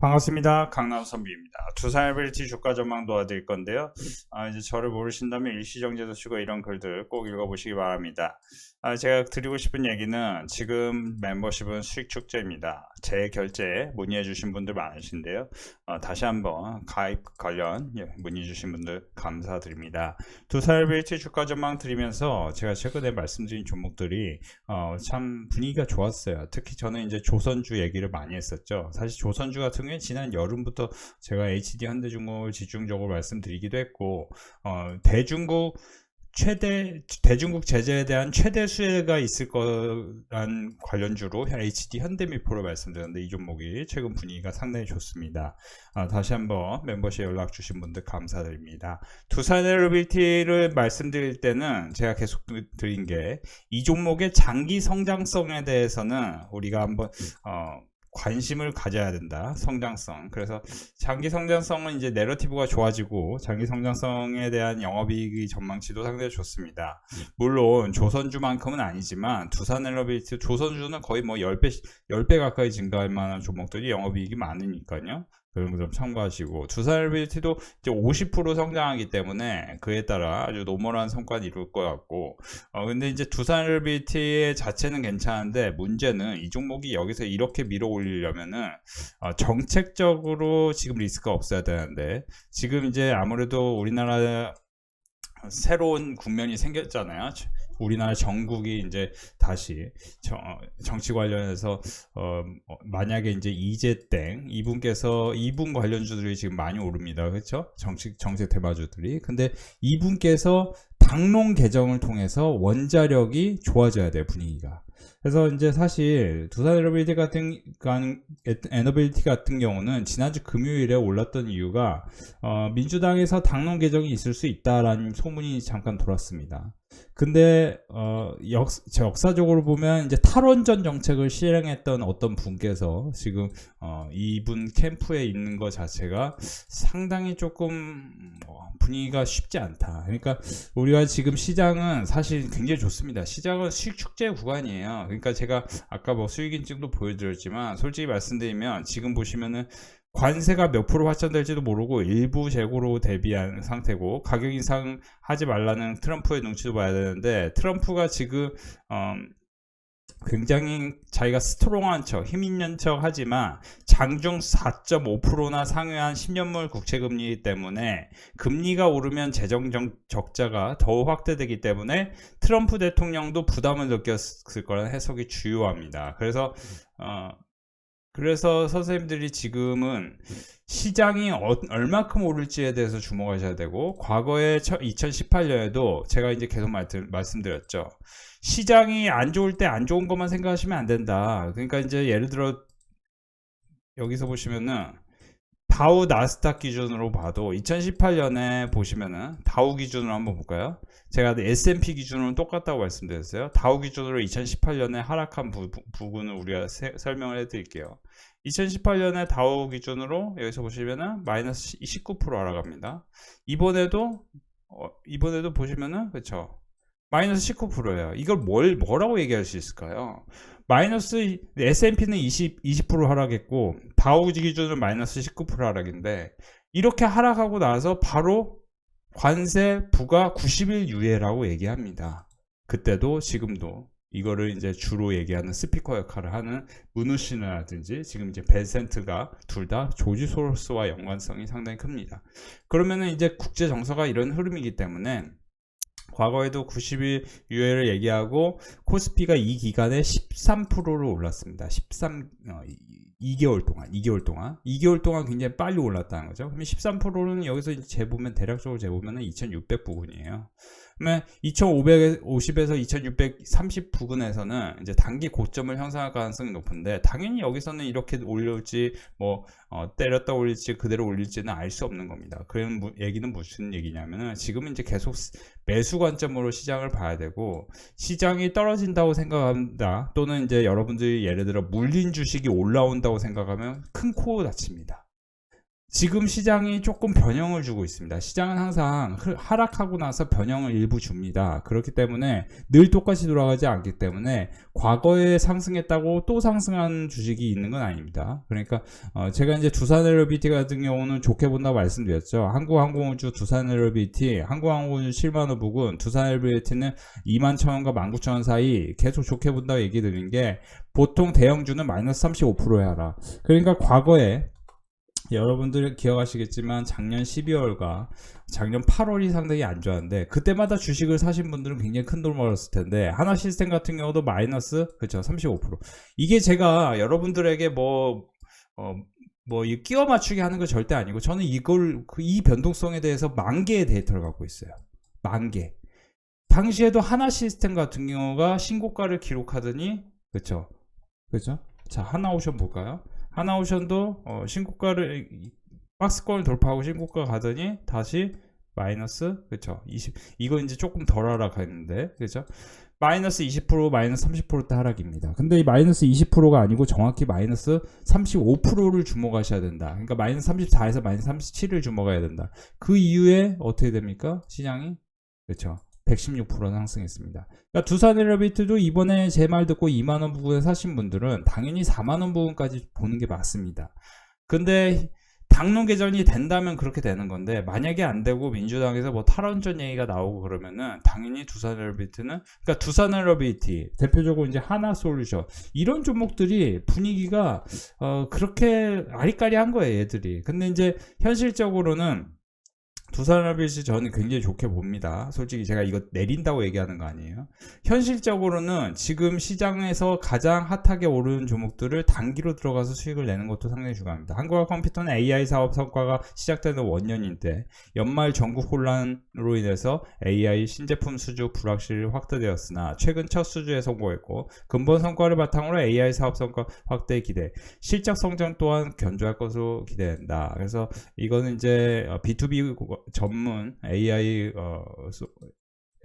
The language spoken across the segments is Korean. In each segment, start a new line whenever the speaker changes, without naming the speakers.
반갑습니다. 강남 선비입니다. 두산빌티 주가 전망 도와드릴 건데요. 아, 이제 저를 모르신다면 일시정제도 쓰고 이런 글들 꼭 읽어보시기 바랍니다. 아, 제가 드리고 싶은 얘기는 지금 멤버십은 수익 축제입니다. 제 결제에 문의해 주신 분들 많으신데요. 어, 다시 한번 가입 관련 예, 문의 주신 분들 감사드립니다. 두산빌티 주가 전망 드리면서 제가 최근에 말씀드린 종목들이 어, 참 분위기가 좋았어요. 특히 저는 이제 조선주 얘기를 많이 했었죠. 사실 조선주 같은 경우에 지난 여름부터 제가 HD 현대중공업을 집중적으로 말씀드리기도 했고 어, 대중국 최대 대중국 제재에 대한 최대 수혜가 있을 거란 관련주로 HD 현대미포를 말씀드렸는데 이 종목이 최근 분위기가 상당히 좋습니다. 아, 다시 한번 멤버십 연락 주신 분들 감사드립니다. 두산에로빌티를 말씀드릴 때는 제가 계속 드린 게 이 종목의 장기 성장성에 대해서는 우리가 한번 어, 관심을 가져야 된다. 성장성. 그래서 장기 성장성은 이제 내러티브가 좋아지고 장기 성장성에 대한 영업이익 전망치도 상당히 좋습니다. 물론 조선주만큼은 아니지만 두산 엘러비티 조선주는 거의 뭐 10배 10배 가까이 증가할 만한 종목들이 영업이익이 많으니까요. 그런 거 좀 참고하시고 두산엘비티도 이제 50% 성장하기 때문에 그에 따라 아주 노멀한 성과를 이룰 것 같고 어 근데 이제 두산엘비티의 자체는 괜찮은데 문제는 이 종목이 여기서 이렇게 밀어 올리려면은 어 정책적으로 지금 리스크가 없어야 되는데 지금 이제 아무래도 우리나라 새로운 국면이 생겼잖아요. 우리나라 정국이 이제 다시 정, 정치 관련해서 어, 어, 만약에 이제 이재땡 이분께서 이분 관련주들이 지금 많이 오릅니다. 그렇죠? 정치 정책 테마주들이. 근데 이분께서 당론 개정을 통해서 원자력이 좋아져야 돼요, 분위기가. 그래서 이제 사실 두산 에너빌티 같은 에너빌티 같은 경우는 지난주 금요일에 올랐던 이유가 어, 민주당에서 당론 개정이 있을 수 있다라는 소문이 잠깐 돌았습니다. 근데 어, 역, 역사적으로 보면 이제 탈원전 정책을 실행했던 어떤 분께서 지금 어, 이분 캠프에 있는 것 자체가 상당히 조금 어, 분위기가 쉽지 않다. 그러니까 우리가 지금 시장은 사실 굉장히 좋습니다. 시장은 수익 축제 구간이에요. 그러니까 제가 아까 뭐 수익 인증도 보여드렸지만 솔직히 말씀드리면 지금 보시면은 관세가 몇 프로 확정될지도 모르고 일부 재고로 대비한 상태고 가격 인상하지 말라는 트럼프의 눈치도 봐야 되는데 트럼프가 지금 어, 굉장히 자기가 스트롱한 척, 힘 있는 척 하지만 장중 4.5%나 상회한 10년물 국채 금리 때문에 금리가 오르면 재정 적자가 더 확대되기 때문에 트럼프 대통령도 부담을 느꼈을 거라는 해석이 주요합니다. 그래서 어, 그래서 선생님들이 지금은 시장이 어, 얼마큼 오를지에 대해서 주목하셔야 되고 과거에 2018년에도 제가 이제 계속 말씀드렸죠. 시장이 안 좋을 때 안 좋은 것만 생각하시면 안 된다. 그러니까 이제 예를 들어 여기서 보시면은 다우 나스닥 기준으로 봐도 2018년에 보시면은 다우 기준으로 한번 볼까요? 제가 S&P 기준으로 똑같다고 말씀드렸어요. 다우 기준으로 2018년에 하락한 부, 분을 우리가 세, 설명을 해드릴게요. 2018년에 다우 기준으로 여기서 보시면은 마이너스 19% 하락합니다. 이번에도 어, 이번에도 보시면은 그렇죠. 마이너스 19%예요. 이걸 뭘 뭐라고 얘기할 수 있을까요? 마이너스 S&P는 20 20% 하락했고 다우지 기준으로 마이너스 19% 하락인데 이렇게 하락하고 나서 바로 관세 부과 90일 유예라고 얘기합니다. 그때도 지금도 이거를 이제 주로 얘기하는 스피커 역할을 하는 문우시나라든지 지금 이제 벤센트가 둘 다 조지 소로스와 연관성이 상당히 큽니다. 그러면은 이제 국제 정서가 이런 흐름이기 때문에 과거에도 90일 유예를 얘기하고 코스피가 이 기간에 13%를 올랐습니다. 13 어, 2개월 동안, 2개월 동안, 2개월 동안 굉장히 빨리 올랐다는 거죠. 그러면 13%는 여기서 재보면 대략적으로 재보면 2,600 부근이에요. 그러면 2,550에서 2,630 부근에서는 이제 단기 고점을 형성할 가능성이 높은데 당연히 여기서는 이렇게 올릴지 뭐 어, 때렸다 올릴지 그대로 올릴지는 알 수 없는 겁니다. 그런 얘기는 무슨 얘기냐면은 지금은 이제 계속 매수 관점으로 시장을 봐야 되고 시장이 떨어진다고 생각한다 또는 이제 여러분들이 예를 들어 물린 주식이 올라온다고 생각하면 큰 코 다칩니다.
지금 시장이 조금 변형을 주고 있습니다. 시장은 항상 흐- 하락하고 나서 변형을 일부 줍니다. 그렇기 때문에 늘 똑같이 돌아가지 않기 때문에 과거에 상승했다고 또 상승한 주식이 있는 건 아닙니다. 그러니까 어, 제가 이제 두산에어비티 같은 경우는 좋게 본다고 말씀드렸죠. 한국항공우주 두산에어비티, 한국항공우주 7만원 부근, 두산에어비티는 2만 천원과 19,000원 사이 계속 좋게 본다고 얘기 드린 게 보통 대형주는 마이너스 35%에 하라. 그러니까 과거에 여러분들 기억하시겠지만 작년 12월과 작년 8월이 상당히 안 좋았는데 그때마다 주식을 사신 분들은 굉장히 큰 돈 벌었을 텐데 하나 시스템 같은 경우도 마이너스 그쵸 35% 이게 제가 여러분들에게 뭐 어, 뭐, 이 끼워 맞추기 하는 거 절대 아니고, 저는 이걸, 그이 변동성에 대해서 만 개의 데이터를 갖고 있어요. 만 개. 당시에도 하나 시스템 같은 경우가 신고가를 기록하더니, 그쵸? 그죠? 자, 하나 오션 볼까요? 하나오션도, 어, 신고가를, 박스권을 돌파하고 신고가 가더니, 다시 마이너스, 그쵸? 20, 이거 이제 조금 덜 하락했는데, 그죠? 마이너스 20% 마이너스 30%대 하락입니다. 근데 이 마이너스 20%가 아니고 정확히 마이너스 35%를 주목하셔야 된다. 그러니까 마이너스 34에서 마이너스 37을 주목해야 된다. 그 이후에 어떻게 됩니까? 시장이 그렇죠. 116% 상승했습니다. 그러니까 두산에러비트도 이번에 제 말 듣고 2만 원 부근에 사신 분들은 당연히 4만 원 부근까지 보는 게 맞습니다. 근데 당론 개전이 된다면 그렇게 되는 건데 만약에 안 되고 민주당에서 뭐 탈원전 얘기가 나오고 그러면은 당연히 두산에러비트는 그러니까 두산에러비티 대표적으로 이제 하나 솔루션 이런 종목들이 분위기가 어 그렇게 아리까리한 거예요 얘들이 근데 이제 현실적으로는 두산에러비티 저는 굉장히 좋게 봅니다 솔직히 제가 이거 내린다고 얘기하는 거 아니에요 현실적으로는 지금 시장에서 가장 핫하게 오르는 종목들을 단기로 들어가서 수익을 내는 것도 상당히 중요합니다. 한국화 컴퓨터는 AI 사업 성과가 시작되는 원년인 때 연말 전국 혼란으로 인해서 AI 신제품 수주 불확실 확대되었으나 최근 첫 수주에 성공했고 근본 성과를 바탕으로 AI 사업 성과 확대 기대 실적 성장 또한 견조할 것으로 기대된다. 그래서 이거는 이제 어, B2B 전문 AI 어, 소-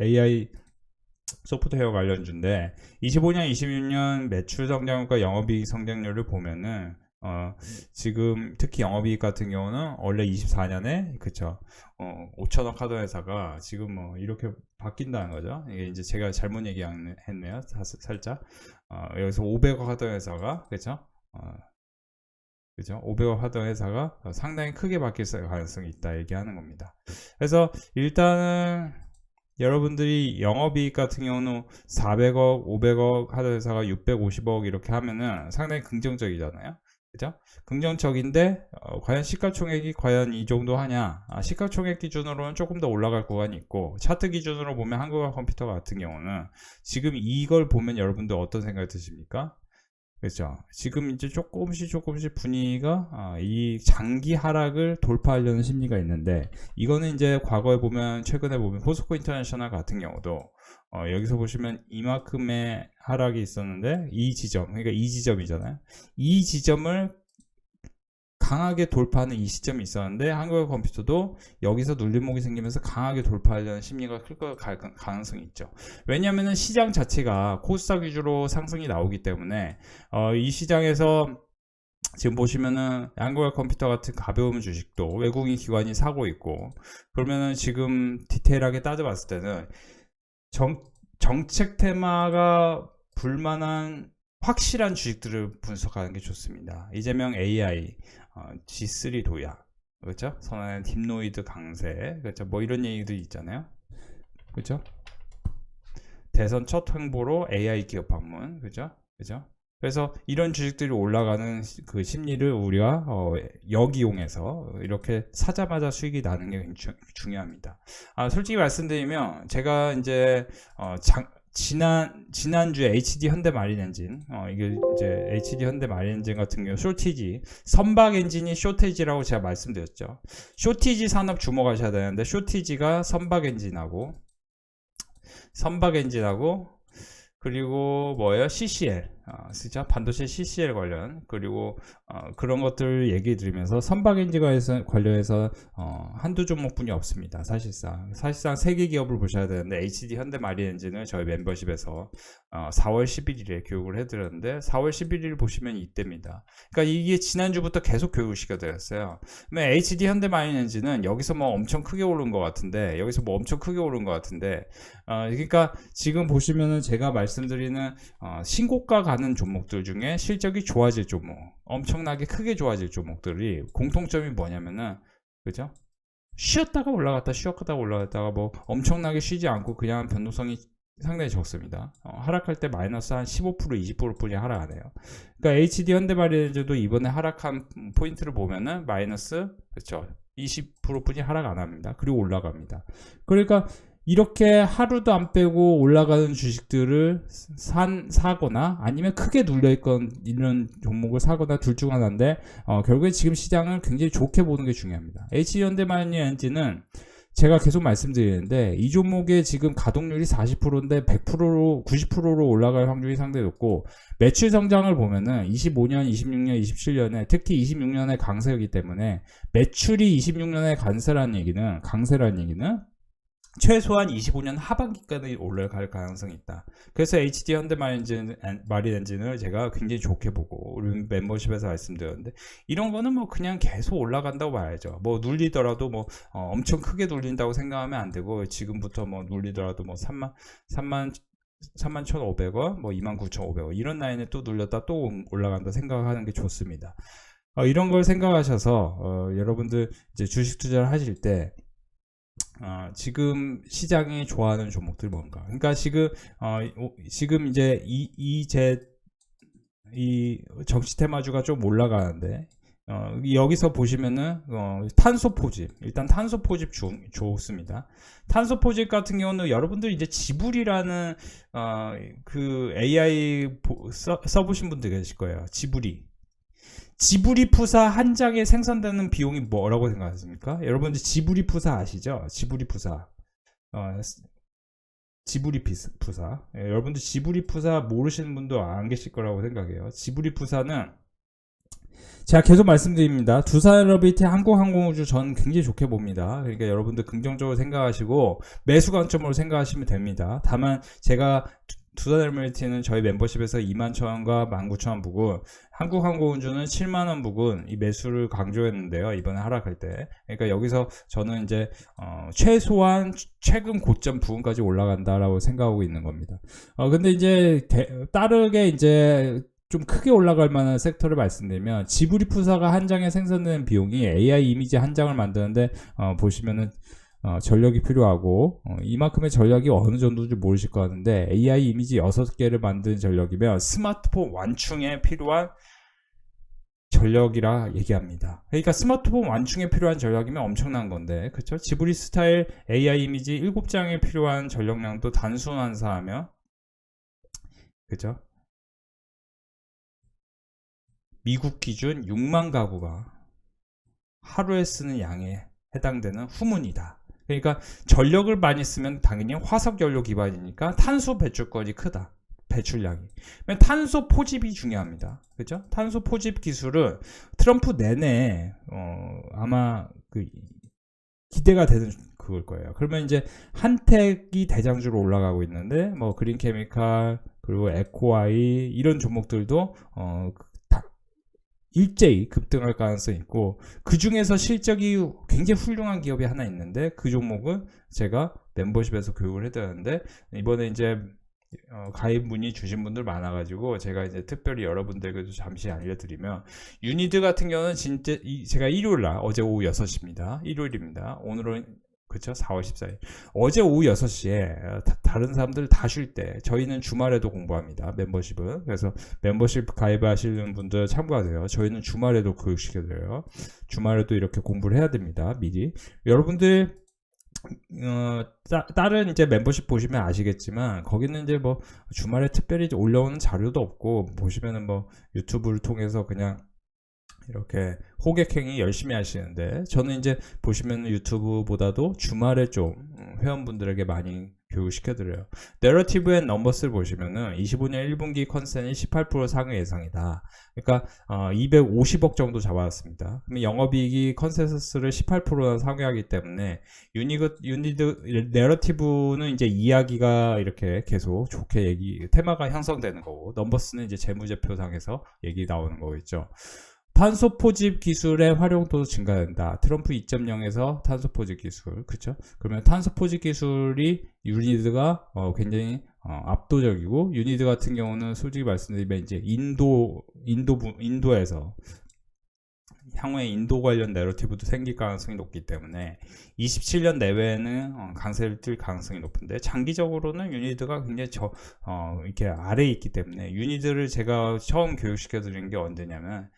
AI 소프트웨어 관련주인데 25년, 26년 매출 성장률과 영업이익 성장률을 보면은 어, 지금 특히 영업이익 같은 경우는 원래 24년에 그쵸 어, 5천억 하던 회사가 지금 뭐 이렇게 바뀐다는 거죠. 이게 이제 제가 잘못 얘기했네요. 사- 살짝 어, 여기서 500억 하던 회사가 그쵸 어, 그죠? 500억 하던 회사가 상당히 크게 바뀔 가능성이 있다 얘기하는 겁니다. 그래서 일단은 여러분들이 영업이익 같은 경우는 400억, 500억 하던 회사가 650억 이렇게 하면은 상당히 긍정적이잖아요. 그죠? 긍정적인데 어, 과연 시가총액이 과연 이 정도 하냐? 아, 시가총액 기준으로는 조금 더 올라갈 구간이 있고 차트 기준으로 보면 한국화 컴퓨터 같은 경우는 지금 이걸 보면 여러분들 어떤 생각이 드십니까? 그렇죠. 지금 이제 조금씩 조금씩 분위기가 아, 이 장기 하락을 돌파하려는 심리가 있는데 이거는 이제 과거에 보면 최근에 보면 포스코 인터내셔널 같은 경우도 어, 여기서 보시면 이만큼의 하락이 있었는데 이 지점 그러니까 이 지점이잖아요. 이 지점을 강하게 돌파하는 이 시점이 있었는데 한국의 컴퓨터도 여기서 눌림목이 생기면서 강하게 돌파하려는 심리가 클 가능성이 있죠. 왜냐하면 시장 자체가 코스닥 위주로 상승이 나오기 때문에 어, 이 시장에서 지금 보시면은 한국의 컴퓨터 같은 가벼운 주식도 외국인 기관이 사고 있고 그러면은 지금 디테일하게 따져봤을 때는 정, 정책 테마가 불만한 확실한 주식들을 분석하는 게 좋습니다. 이재명 AI, 어, G3 도약, 그렇죠? 선언의 딥노이드 강세, 그렇죠? 뭐 이런 얘기들 있잖아요. 그렇죠? 대선 첫 행보로 AI 기업 방문, 그죠? 그죠? 그래서 이런 주식들이 올라가는 시- 그 심리를 우리가 어, 역이용해서 이렇게 사자마자 수익이 나는 게 굉장히 중요합니다. 아, 솔직히 말씀드리면 제가 이제 어, 장, 지난 지난주에 HD 현대 마린 엔진 어, 이게 이제 HD 현대 마린 엔진 같은 경우 쇼티지 선박 엔진이 쇼티지라고 제가 말씀드렸죠. 쇼티지 산업 주목하셔야 되는데 쇼티지가 선박 엔진하고 선박 엔진하고 그리고 뭐예요? CCL 어, 쓰죠. 반도체 CCL 관련 그리고 어, 그런 것들 얘기 드리면서 선박엔진과 관련해서 어, 한두 종목뿐이 없습니다. 사실상 사실상 세계 기업을 보셔야 되는데 HD 현대 마린엔진을 저희 멤버십에서 어, 4월 11일에 교육을 해드렸는데 4월 11일 보시면 이때입니다. 그러니까 이게 지난주부터 계속 교육을 시켜드렸어요. HD 현대 마린엔진은 여기서 뭐 엄청 크게 오른 것 같은데 여기서 뭐 엄청 크게 오른 것 같은데 어, 그러니까 지금 보시면은 제가 말씀드리는 어, 신고가 가는 종목들 중에 실적이 좋아질 종목, 엄청나게 크게 좋아질 종목들이 공통점이 뭐냐면은 그죠? 쉬었다가 올라갔다 쉬었다가 올라갔다가 뭐 엄청나게 쉬지 않고 그냥 변동성이 상당히 적습니다. 어, 하락할 때 마이너스 한 15% 20%뿐이 하락하네요. 그러니까 HD 현대마리엔즈도 이번에 하락한 포인트를 보면은 마이너스 그렇죠. 20%뿐이 하락 안 합니다. 그리고 올라갑니다. 그러니까 이렇게 하루도 안 빼고 올라가는 주식들을 산, 사거나 아니면 크게 눌려있건 이런 종목을 사거나 둘 중 하나인데 어, 결국에 지금 시장을 굉장히 좋게 보는 게 중요합니다. H현대마니엔지는 제가 계속 말씀드리는데 이 종목의 지금 가동률이 40%인데 100%로 90%로 올라갈 확률이 상당히 높고 매출 성장을 보면은 25년, 26년, 27년에 특히 26년에 강세이기 때문에 매출이 26년에 강세라는 얘기는 강세라는 얘기는 최소한 25년 하반기까지 올라갈 가능성이 있다. 그래서 HD 현대 마린엔진, 마린엔진을 제가 굉장히 좋게 보고 우리 멤버십에서 말씀드렸는데 이런 거는 뭐 그냥 계속 올라간다고 봐야죠. 뭐 눌리더라도 뭐 어, 엄청 크게 눌린다고 생각하면 안 되고 지금부터 뭐 눌리더라도 뭐 3만 3만 31,500원, 뭐 29,500원 이런 라인에 또 눌렸다 또 올라간다 생각하는 게 좋습니다. 어, 이런 걸 생각하셔서 어, 여러분들 이제 주식 투자를 하실 때 어, 지금 시장이 좋아하는 종목들이 뭔가. 그러니까 지금 어, 오- 지금 이제 이 이제 이 정치 테마주가 좀 올라가는데 어, 여기서 보시면은 어, 탄소 포집 일단 탄소 포집 중, 좋습니다. 탄소 포집 같은 경우는 여러분들 이제 지불이라는 어, 그 AI 써보신 분들 계실 거예요. 지불이 지브리 푸사 한 장에 생산되는 비용이 뭐라고 생각하십니까? 여러분들 지브리 푸사 아시죠? 지브리 푸사. 어, 지브리 피스- 푸사. 예, 여러분들 지브리 푸사 모르시는 분도 안 계실 거라고 생각해요. 지브리 푸사는 제가 계속 말씀드립니다. 두산러비티 한국항공우주 전 굉장히 좋게 봅니다. 그러니까 여러분들 긍정적으로 생각하시고 매수 관점으로 생각하시면 됩니다. 다만 제가 두산러비티는 저희 멤버십에서 2만 천원과 19,000원 부근 한국항공우주는 7만 원 부근 이 매수를 강조했는데요. 이번에 하락할 때. 그러니까 여기서 저는 이제 어, 최소한 최근 고점 부근까지 올라간다라고 생각하고 있는 겁니다. 어, 근데 이제 대- 따르게 이제 좀 크게 올라갈 만한 섹터를 말씀드리면 지브리 푸사가 한 장에 생산되는 비용이 AI 이미지 한 장을 만드는데 어, 보시면은 어, 전력이 필요하고 어, 이만큼의 전력이 어느 정도인지 모르실 것 같은데 AI 이미지 6개를 만든 전력이면 스마트폰 완충에 필요한 전력이라 얘기합니다. 그러니까 스마트폰 완충에 필요한 전력이면 엄청난 건데 그렇죠? 지브리 스타일 AI 이미지 7장에 필요한 전력량도 단순환사하며 그죠? 미국 기준 6만 가구가 하루에 쓰는 양에 해당되는 후문이다. 그러니까 전력을 많이 쓰면 당연히 화석 연료 기반이니까 탄소 배출권이 크다. 배출량이. 탄소 포집이 중요합니다. 그죠? 탄소 포집 기술은 트럼프 내내 어, 아마 그 기대가 되는 그걸 거예요. 그러면 이제 한택이 대장주로 올라가고 있는데 뭐 그린 케미칼 그리고 에코아이 이런 종목들도 어 다- 일제히 급등할 가능성이 있고 그 중에서 실적이 굉장히 훌륭한 기업이 하나 있는데 그 종목은 제가 멤버십에서 교육을 해드렸는데 이번에 이제 어, 가입 문의 주신 분들 많아가지고 제가 이제 특별히 여러분들에게도 잠시 알려드리면 유니드 같은 경우는 진짜 이- 제가 일요일 날 어제 오후 6시입니다. 일요일입니다. 오늘은 그쵸 4월 14일 어제 오후 6시에 다른 사람들 다 쉴 때 저희는 주말에도 공부합니다. 멤버십은 그래서 멤버십 가입하시는 분들 참고하세요. 저희는 주말에도 교육시켜 드려요. 주말에도 이렇게 공부를 해야 됩니다. 미리 여러분들 어, 따, 다른 이제 멤버십 보시면 아시겠지만 거기는 이제 뭐 주말에 특별히 올려오는 자료도 없고 보시면은 뭐 유튜브를 통해서 그냥 이렇게 호객행위 열심히 하시는데 저는 이제 보시면 유튜브보다도 주말에 좀 음, 회원분들에게 많이 교육시켜드려요. 내러티브 앤 넘버스를 보시면은 25년 1분기 컨센이 18% 상회 예상이다. 그러니까 어, 250억 정도 잡아왔습니다. 그러면 영업이익이 컨센서스를 18% 상회하기 때문에 유니그 유니드 내러티브는 이제 이야기가 이렇게 계속 좋게 얘기 테마가 형성되는 거고 넘버스는 이제 재무제표상에서 얘기 나오는 거겠죠. 탄소 포집 기술의 활용도 증가된다. 트럼프 2.0에서 탄소 포집 기술, 그렇죠? 그러면 탄소 포집 기술이 유니드가 어, 굉장히 어, 압도적이고 유니드 같은 경우는 솔직히 말씀드리면 이제 인도 인도 부- 인도에서 향후에 인도 관련 내러티브도 생길 가능성이 높기 때문에 27년 내외에는 어, 강세를 뜰 가능성이 높은데 장기적으로는 유니드가 굉장히 저 어, 이렇게 아래에 있기 때문에 유니드를 제가 처음 교육시켜 드린 게 언제냐면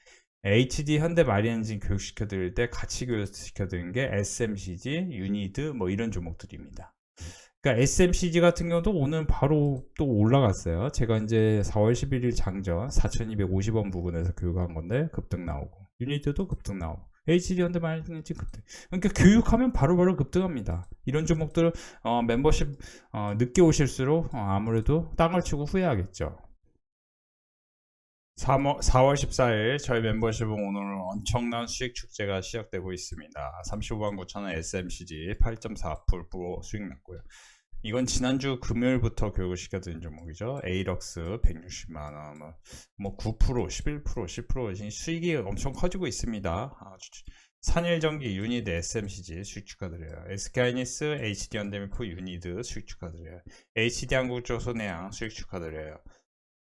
HD 현대 마리엔진 교육시켜 드릴 때 같이 교육시켜 드린 게 SMCG, 유니드 뭐 이런 종목들입니다. 그러니까 SMCG 같은 경우도 오늘 바로 또 올라갔어요. 제가 이제 4월 11일 장전 4,250원 부근에서 교육한 건데 급등 나오고 유니트도 급등 나오고 HD 현대 마리엔진 급등. 그러니까 교육하면 바로바로 급등합니다. 이런 종목들 어, 멤버십 어, 늦게 오실수록 어, 아무래도 땅을 치고 후회하겠죠.
3월, 4월 14일 저희 멤버십은 오늘 엄청난 수익 축제가 시작되고 있습니다. 35만 9천원 SMCG 8.4% 수익 났고요. 이건 지난주 금요일부터 교육을 시켜드린 종목이죠. 에이럭스 160만원, 뭐 9%, 11%, 10% 수익이 엄청 커지고 있습니다. 산일전기 유니드 SMCG 수익 축하드려요. SK하이니스, HD현대미포 유니드 수익 축하드려요. HD한국조선해양 수익 축하드려요.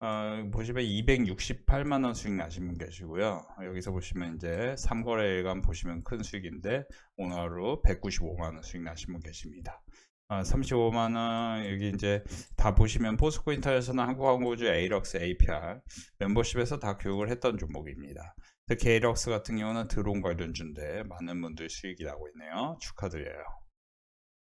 어, 보시면 268만 원 수익 나신 분 계시고요. 여기서 보시면 이제 3거래일간 보시면 큰 수익인데 오늘 하루 195만 원 수익 나신 분 계십니다. 어, 35만 원 여기 이제 다 보시면 포스코 인터내셔널 한국항공우주 에이럭스 APR 멤버십에서 다 교육을 했던 종목입니다. 특히 에이럭스 같은 경우는 드론 관련주인데 많은 분들 수익이 나고 있네요. 축하드려요.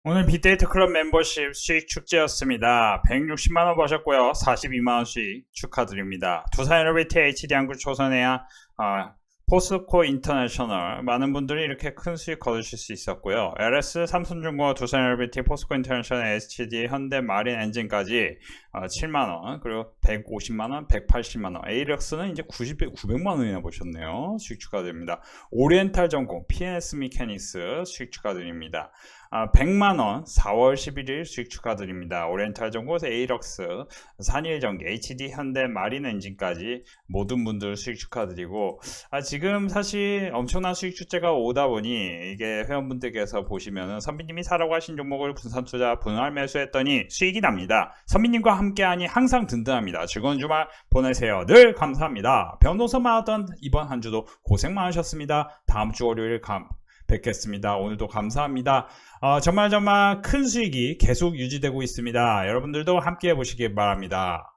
오늘 빅데이터 클럽 멤버십 수익 축제였습니다. 160만원 버셨고요. 42만원 수익 축하드립니다. 두산에너비티 HD 한국 조선해야 아, 포스코 인터내셔널 많은 분들이 이렇게 큰 수익 거두실 수 있었고요. LS 삼성중공업 두산에너비티 포스코 인터내셔널 HD 현대 마린 엔진까지 어, 7만원 그리고 150만원 180만원 에이렉스는 이제 90, 900만원이나 보셨네요. 수익 축하드립니다. 오리엔탈 전공 PNS 미케닉스 수익 축하드립니다. 아, 100만원 4월 11일 수익 축하드립니다. 오리엔탈 전공 에이럭스 산일전기 HD 현대 마린 엔진까지 모든 분들 수익 축하드리고 아, 지금 사실 엄청난 수익 축제가 오다 보니 이게 회원분들께서 보시면은 선비님이 사라고 하신 종목을 분산 투자 분할 매수했더니 수익이 납니다. 선비님과 함께하니 항상 든든합니다. 즐거운 주말 보내세요. 늘 감사합니다. 변호사 많았던 이번 한 주도 고생 많으셨습니다. 다음 주 월요일 감 뵙겠습니다. 오늘도 감사합니다. 어, 정말 정말 큰 수익이 계속 유지되고 있습니다. 여러분들도 함께 해보시기 바랍니다.